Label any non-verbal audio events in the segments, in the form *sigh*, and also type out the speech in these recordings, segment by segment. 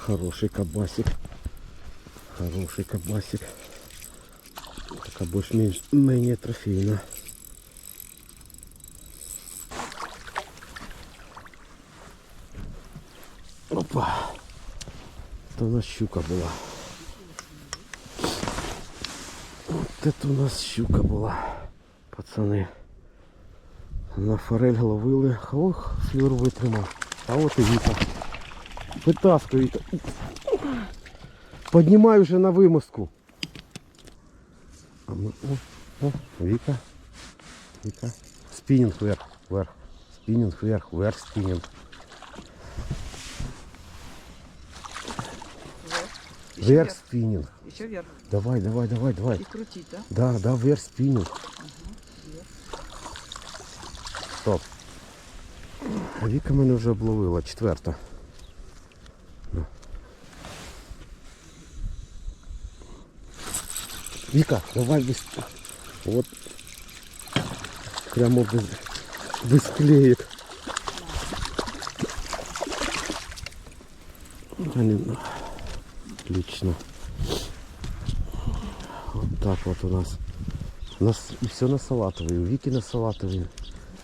Хороший кабасик. Хороший кабасик. Така більш-менш менее трофейна. Опа. Это у нас щука была. Вот это у нас щука была. Пацаны. На форель ловили. Ох, флюр витримав. А от і Віка. Витаскує Віка. Поднимай уже на вимостку. А ми, о, о, Віка. Віка. Спінінг вверх, вверх. Спінінг вверх, вверх спінінг. Еще Вверх вверх. спінінг. Еще вверх. Давай, давай, давай, давай. И крутить, да? Да, да, вверх спиннинг. Стоп. А Віка мене вже обловила, четверта. Віка, давай без... Вот. Прямо без, без клеек. Блин, Отлично. Вот так вот у нас. У нас і все на салатовий. У Віки на салатовий.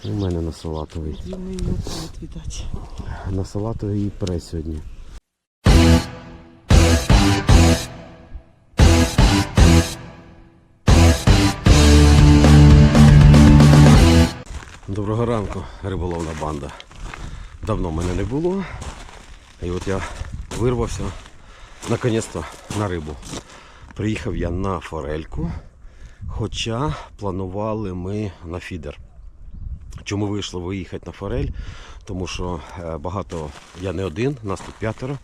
І у мене на салатовий. Видать. На салатовий і пре сьогодні. Доброго ранку, риболовна банда. Давно мене не було. І от я вирвався наконець-то на рибу. Приїхав я на форельку, хоча планували ми на фідер. Чому вийшло виїхати на форель? Тому що е, багато, я не один, нас тут п'ятеро.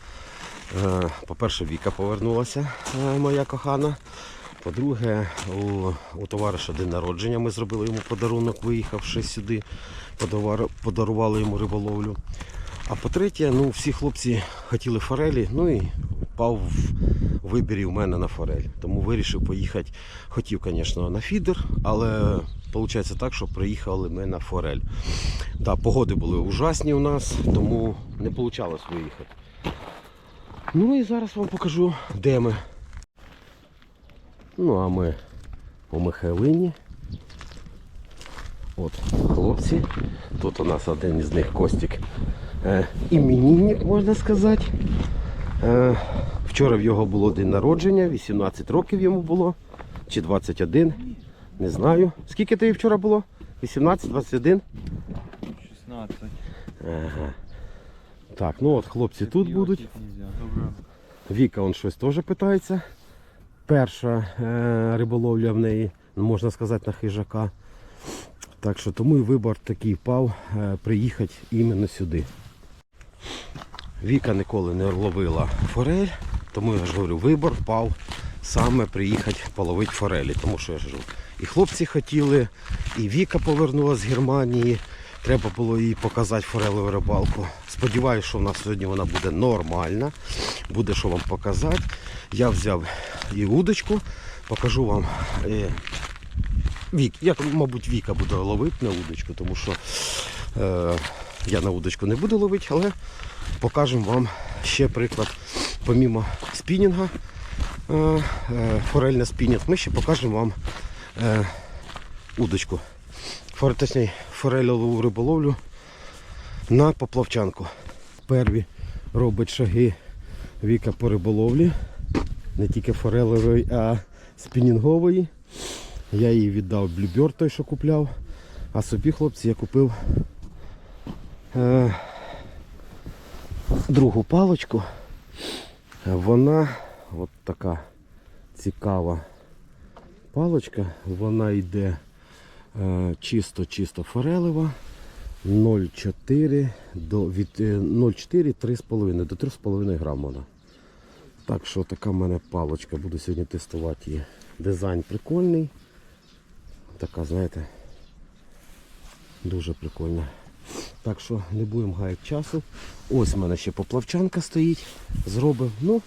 Е, По-перше, Віка повернулася, е, моя кохана. По-друге, у, у товариша день народження ми зробили йому подарунок, виїхавши сюди, подарували йому риболовлю. А по-третє, ну, всі хлопці хотіли форелі, ну і впав в вибір і в мене на форель. Тому вирішив поїхати. Хотів, звісно, на фідер, але виходить так, що приїхали ми на форель. Да, погоди були ужасні у нас, тому не вийшло виїхати. Ну і зараз вам покажу, де ми. Ну, а ми у Михайлині. От хлопці. Тут у нас один із них Костік. Е, іменинник, можна сказати. Е, вчора в його було день народження, 18 років йому було. Чи 21, не знаю. Скільки тобі вчора було? 18, 21? 16. Ага. Так, ну от хлопці тут будуть. Віка он щось теж питається. Перша е, риболовля в неї, можна сказати, на хижака. Так що тому і вибор такий впав е, приїхати іменно сюди. Віка ніколи не ловила форель, тому я ж говорю, вибор впав саме приїхати половити форелі. Тому що я ж і хлопці хотіли, і Віка повернулася з Германії. Треба було їй показати форелеву рибалку. Сподіваюся, що в нас сьогодні вона буде нормальна. Буде що вам показати. Я взяв і удочку, покажу вам. Е, Вік, я, мабуть, Віка буде ловити на удочку, тому що е, я на удочку не буду ловити, але покажемо вам ще приклад. Помімо спінінга, е, е, форельна спінінг, ми ще покажемо вам е, удочку. Фор, точніше, форельову риболовлю на поплавчанку. Перві робить шаги Віка по риболовлі. Не тільки форелевої, а спінінгової. Я їй віддав блюбер той, що купляв. А собі, хлопці, я купив е, другу палочку. Вона от така цікава палочка. Вона йде чисто-чисто форелева. 0,4 до від е, 0,4 3,5 до 3,5 грам вона. Так що така в мене палочка. Буду сьогодні тестувати її. Дизайн прикольний. Така, знаєте, дуже прикольна. Так що не будемо гаяти часу. Ось в мене ще поплавчанка стоїть. Зробив. Ну,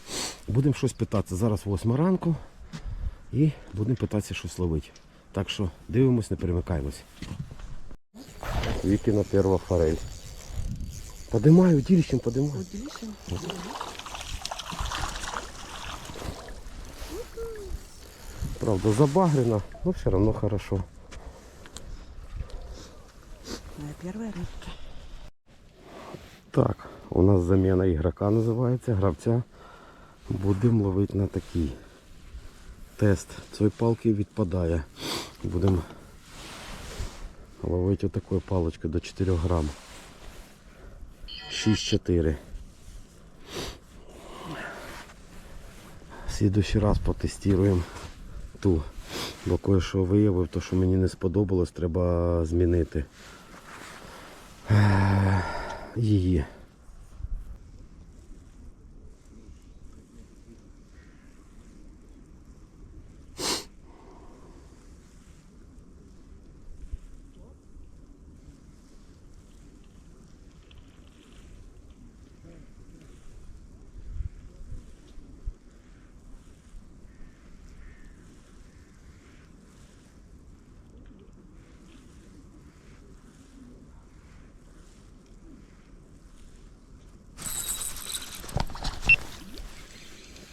будемо щось питатися. Зараз 8 ранку. І будемо питатися щось ловити. Так що дивимось, не перемикаємось. Віки на перва форель. Подимаю, удилищем подимаю. Удилищем? Правда, забагрено, но ну, все равно хорошо. Моя первая рыбка. Так, у нас заміна ігрока називається, гравця. Будемо ловити на такий тест. Цей палки відпадає. Будемо ловити отакою паличкою до 4 грам. 6-4. В слідущий раз потестуємо ту. Бо кое-що виявив, то що мені не сподобалось, треба змінити її.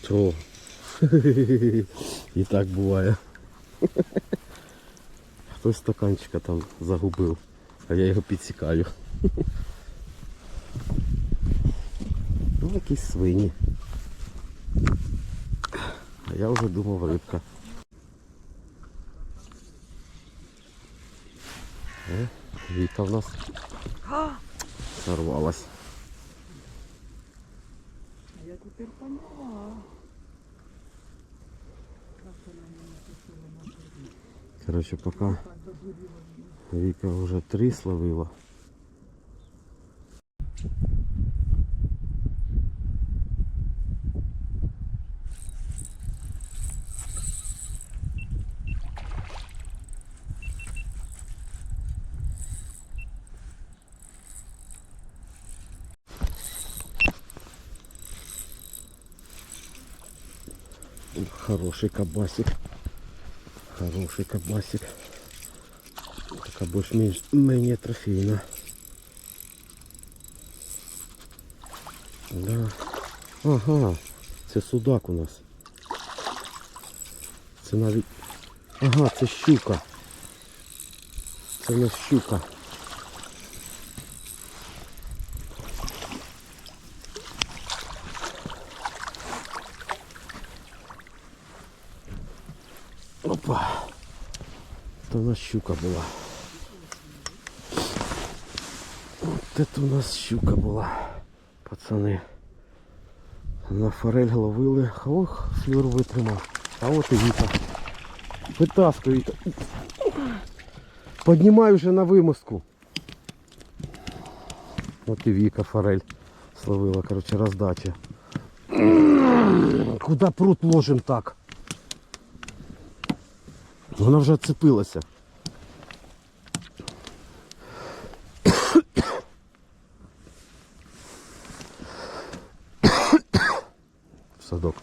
Чого? *laughs* І так буває. Хтось стаканчика там загубив, а я його підсікаю. *laughs* Ну, якісь свині. А я вже думав рибка. Е, Віка в нас сорвалась. Короче, пока Віка вже три словила. Хороший кабасик. Хороший кабасик. Така більш-менш мені трофейна. Да. Ага, це судак у нас. Це навіть... Ага, це щука. Це у нас щука. Опа. Это у нас щука была. Вот это у нас щука була, пацани. На форель ловили. Ох, флюр витримав. А от і Віка. Витаскує. Віка. Поднімаю вже на вимостку. От і Віка форель словила, короче, роздача. Куда пруд ложим так? Вона вже відцепилася. В садок.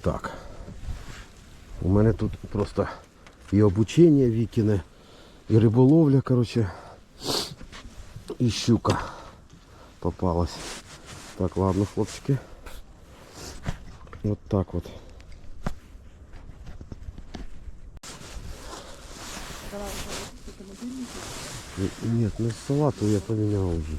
Так. У мене тут просто і обучення вікіне, і риболовля, короче, і щука попалась. Так, ладно, хлопчики. Вот так вот. Нет, ну салату я поменял уже.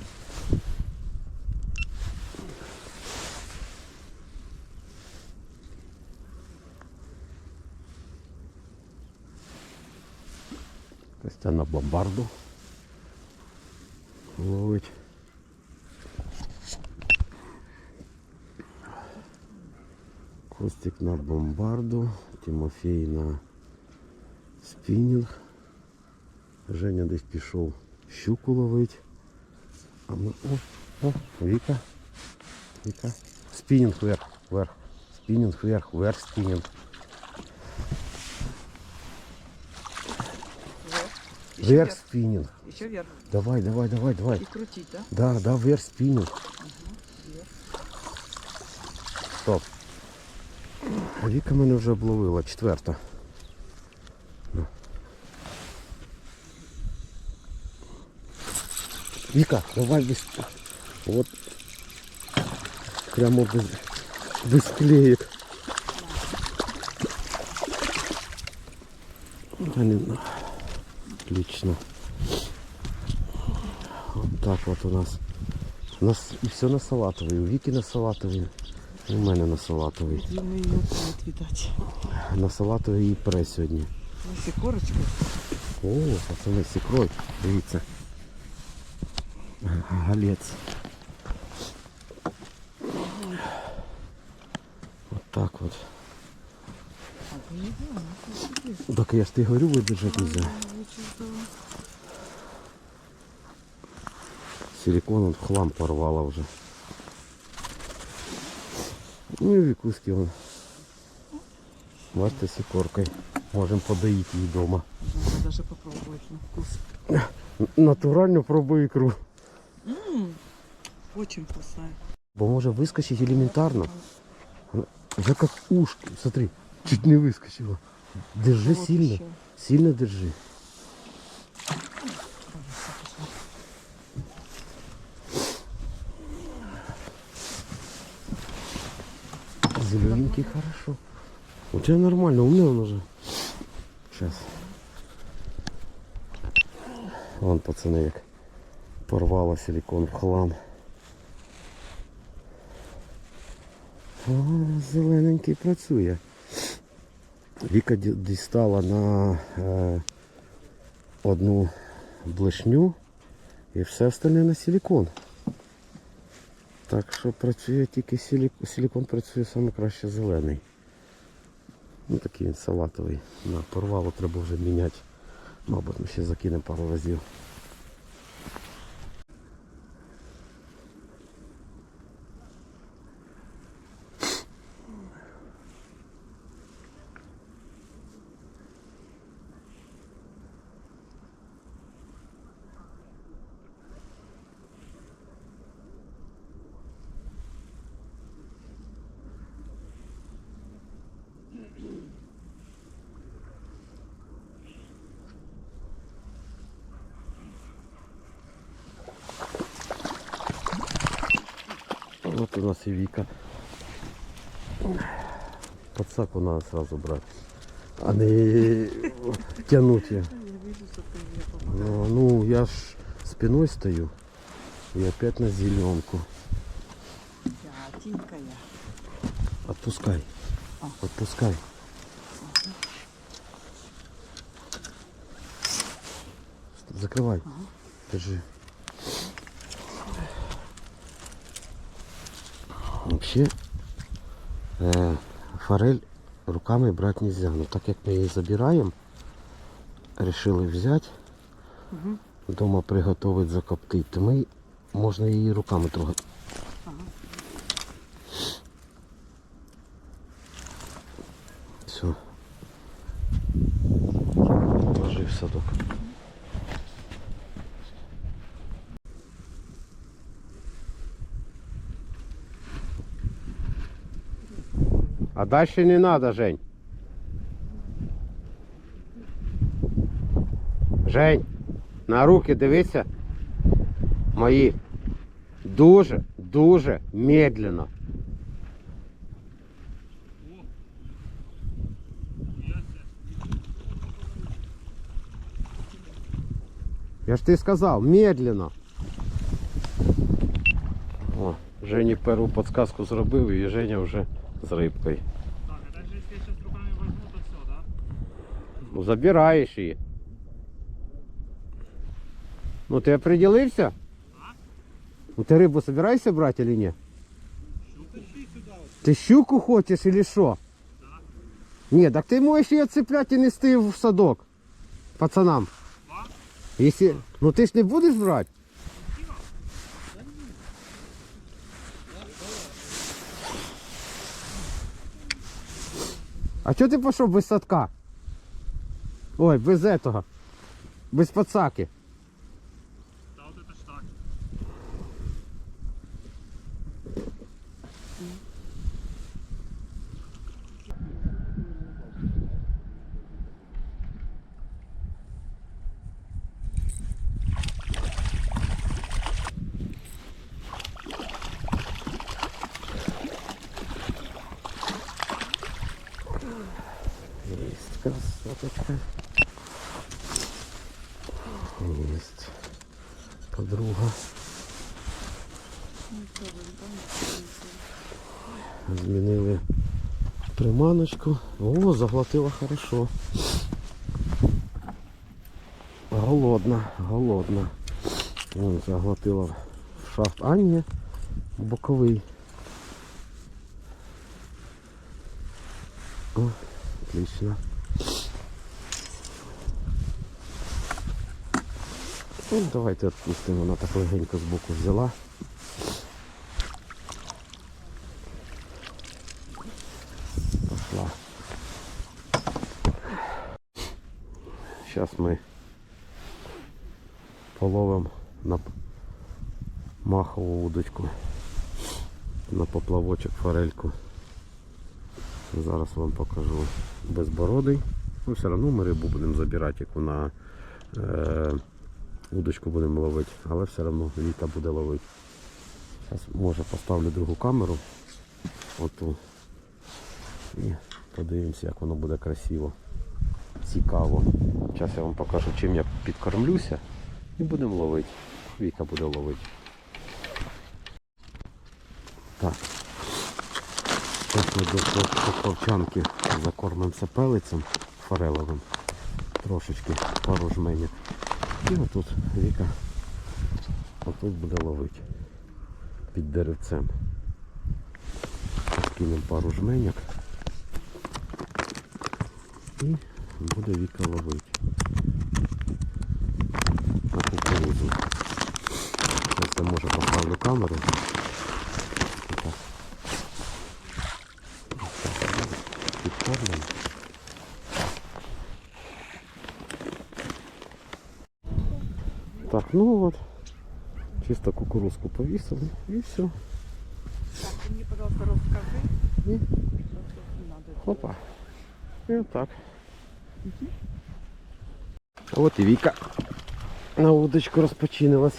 Костя на бомбарду ловить. Костик на бомбарду, Тимофей на спінінг. Женя десь пішов щуку ловить. А ми... О, о, Віка. Віка. Спінінг вверх, вверх. Спінінг вверх, вверх спінінг. Еще Вверх вверх. спінінг. Еще вверх. Давай, давай, давай, давай. И крутить, да? Да, да, вверх спінінг. Стоп. А Віка мене вже обловила, четверта. Ну. Віка, давай без. От. Прямо без. Без клеек. Отлично. Вот так вот у нас. У нас і все на салатовий. У Віки на салатовий. І у мене на салатовий. На салатовий і пре сьогодні. Ось корочка. О, пацани, сікрой. Дивіться. Галець. Вот так знаю. Так я ж ти говорю, видержать нельзя. Силикон он в хлам порвало уже. Ну и вікуски вон. Бачите, сікоркою. Можемо подоїти її вдома. Надо даже попробовать на вкус. Натурально пробую ікру. М, Очень вкусная. Бо може вискочить елементарно. Вже як ушки. Смотри, чуть не вискочило. Держи Вот сильно. еще. Сильно держи. Зелененький хорошо. У тебя нормально, у меня он уже. Сейчас. Вон, пацаны, як порвало силикон в хлам. О, зелененький працює. Віка дістала на е, одну блешню і все остальне на силикон. Так що працює тільки силик- силикон працює найкраще зелений. Ну такий він салатовий. На порвало треба вже міняти. Мабуть, ми ще закинемо пару разів. Вот у нас и Вика. Подсаку надо сразу брать. А не тянуть ее. Ну, ну, я ж спиной стою. И опять на зеленку. Отпускай. Отпускай. Закрывай. Держи. Вообще э, форель руками брать нельзя. Но так как мы ее забираем, решили взять, Угу. дома приготовить закоптить, то ми можна її руками трогати. Ага. Все. Ложи в садок. А дальше не надо, Жень. Жень, на руки дивися. Мої. Дуже, дуже медленно. Я ж ти сказав, медленно. О, Жені першу підсказку зробив і Женя вже з рибкою. Так, а даже если я сейчас руками возьму, то все, да? Ну, забираєш її. Ну ти определився? Ну ти рибу собираєшся брати чи ні? Ти щуку хочеш или що? Ні, так ти можеш її цепляти і нести в садок. Пацанам. Если... Ну ти ж не будеш брати? А чого ти пішов без садка? Ой, без этого. Без пацаки. Подруга. Змінили приманочку. О, заглотила хорошо. Голодна, голодна. Вон, заглотила шафт. А ні, боковий. О, отлично. Ну, давайте відпустимо, вона так легенько з взяла. Пошла. Сейчас мы половим на махову удочку, на поплавочок форельку. Зараз вам покажу безбородий. Ну, все одно ми рибу будемо забирати, як вона е, удочку будемо ловити, але все одно Віка буде ловити. Зараз може поставлю другу камеру. Оту. І подивимося, як воно буде красиво. Цікаво. Зараз я вам покажу, чим я підкормлюся і будемо ловити. Віка буде ловити. Так. Зараз ми до поплавчанки закормимося пелицем форелевим. Трошечки пару. І отут Віка отут буде ловити під деревцем. Скинемо пару жменяк і буде Віка ловити на кукурузу. Зараз я може поставлю камеру. Так. Так, підкормимо. Так, ну от. Чисто кукурузку повісили і все. Так, ты мне, пожалуйста, расскажи. І что надо. Опа. І отак. От і Віка на удочку розпочинилась.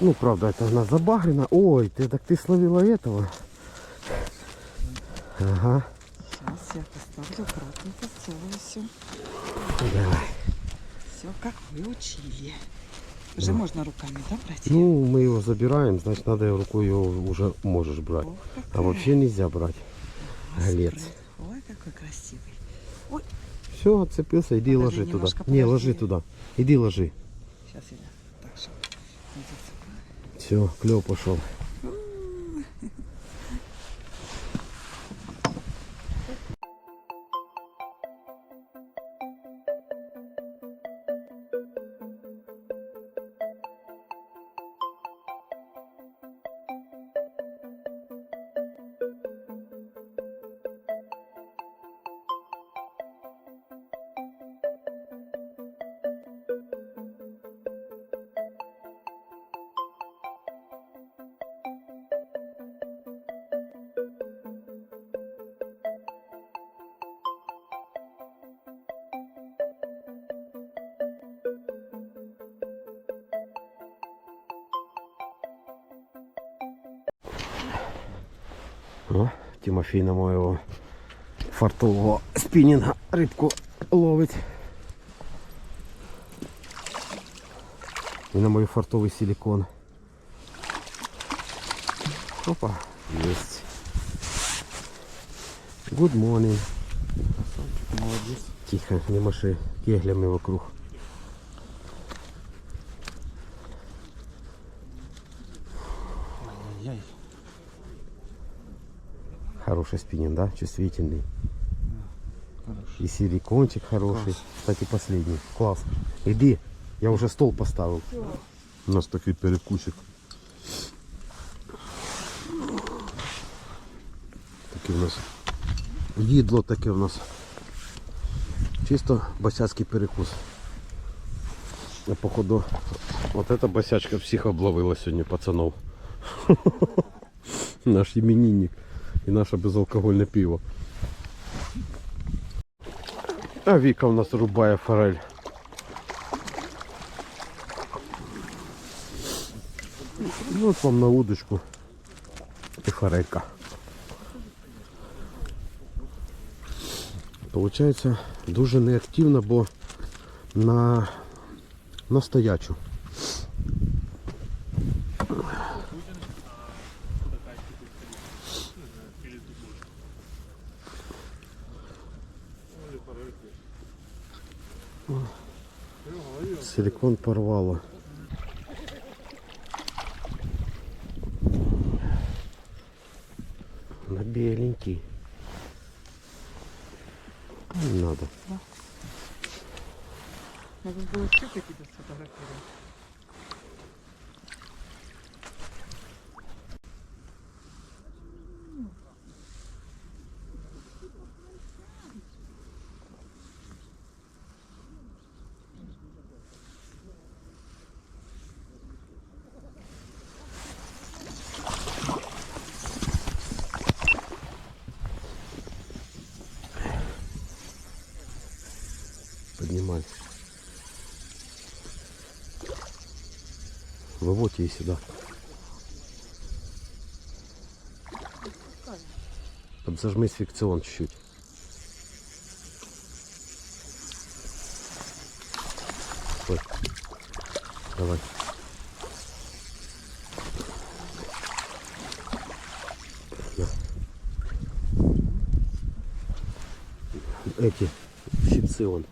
Ну, правда, це вона забагрена. Ой, ти так ти словила этого. Ага. Сейчас я поставлю аккуратненько, целую все. Давай. Все, как вы учили. Уже можно руками, да, брать? Ну, мы его забираем, значит, надо его рукой его уже можешь брать. Ох, А вообще нельзя брать. Голец. Ой, какой красивый. Ой, Все, отцепился, иди Подожди, ложи туда. Подожди. Не, ложи туда. Иди ложи. сейчас я так что. Все, клев пошел. О, Тимофей на моего фартового спиннинга рыбку ловить. И на мой фартовый силикон. Опа, есть. Good morning. Тихо, не маши кеглями вокруг. Хороший спиннинг, да? Чувствительный. Хорошо. И силикончик хороший. Класс. Кстати, последний. Класс. Иди. Я уже стол поставил. У нас такий перекусик. Таке у нас. Їдло таке у нас. Чисто босяцький перекус. А походу, вот эта босячка всіх обловила сьогодні пацанов. *laughs* Наш іменинник І наше безалкогольне пиво. А Віка у нас рубає форель. Ну, от вам на удочку і форелька. Получается дуже неактивна, бо на, на стоячу. Силикон порвало. На беленький. Не надо. Надо було щуки тебе поднимали. Выводьте и сюда. Подзажми фикцион чуть-чуть. Давай. Да. Эти щипцы он.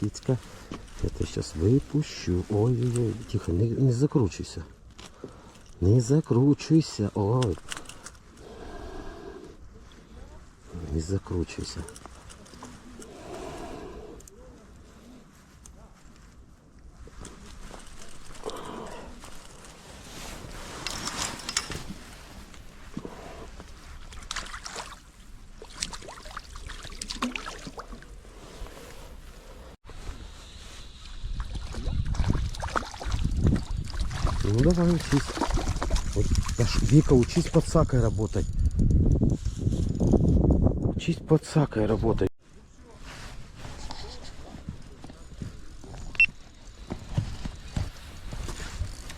Стоять, Я Это сейчас выпущу. Ой-ой-ой. Тихо, не, не закручуйся. Не закручуйся. Ой. Не закручивайся. Ну давай учись. Вот, Вика, учись под сакой работать. Учись под сакой работать.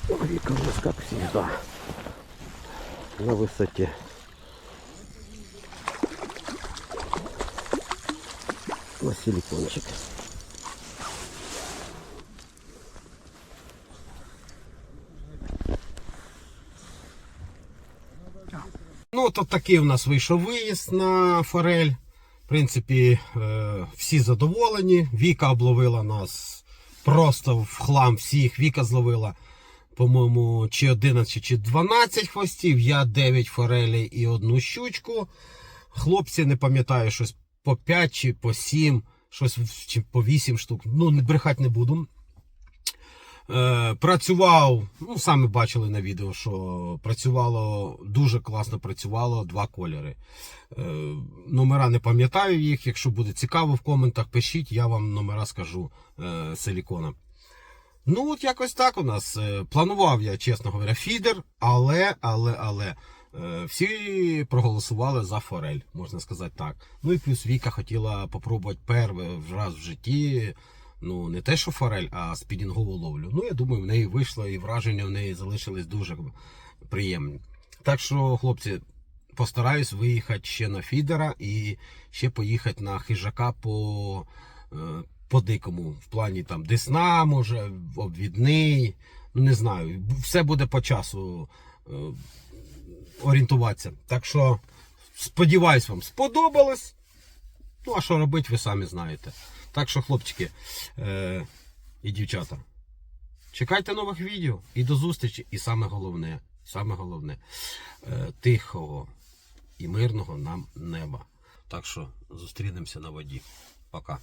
Вика у нас как всегда на высоте. То такий у нас вийшов виїзд на форель. В принципі, е, всі задоволені. Віка обловила нас просто в хлам всіх. Віка зловила, по-моєму, чи 11, чи 12 хвостів. Я 9 форелей і одну щучку. Хлопці, не пам'ятаю, щось по 5 чи по 7, щось чи по 8 штук. Ну, брехати не буду. Е, працював, ну самі бачили на відео, що працювало дуже класно працювало два кольори. Е, номера не пам'ятаю їх. Якщо буде цікаво в коментах, пишіть, я вам номера скажу е, силікона. Ну, от якось так у нас. Планував я, чесно говоря, фідер, але, але, але. Всі проголосували за форель, можна сказати так. Ну і плюс Віка хотіла попробувати перший раз в житті ну не те, що форель, а спінінгову ловлю. Ну, я думаю, в неї вийшло і враження в неї залишились дуже приємні. Так що, хлопці, постараюсь виїхати ще на фідера і ще поїхати на хижака по, е, по дикому. В плані там Десна, може, обвідний. Ну, не знаю. Все буде по часу е, орієнтуватися. Так що, сподіваюсь, вам сподобалось. Ну, а що робити, ви самі знаєте. Так що, хлопчики е- і дівчата, чекайте нових відео і до зустрічі. І саме головне, саме головне, е- тихого і мирного нам неба. Так що зустрінемося на воді. Пока.